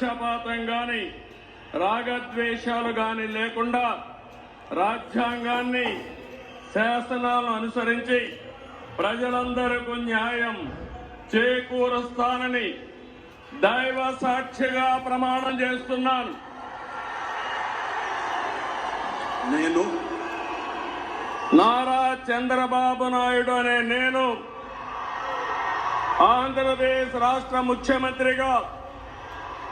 పక్షపాతం గాని రాగద్వేషాలు గాని లేకుండా రాజ్యాంగాన్ని శాసనాలను అనుసరించి ప్రజలందరికీ న్యాయం చేకూరుస్తానని దైవ సాక్షిగా ప్రమాణం చేస్తున్నాను. నేను నారా చంద్రబాబు నాయుడు అనే నేను ఆంధ్రప్రదేశ్ రాష్ట్ర ముఖ్యమంత్రిగా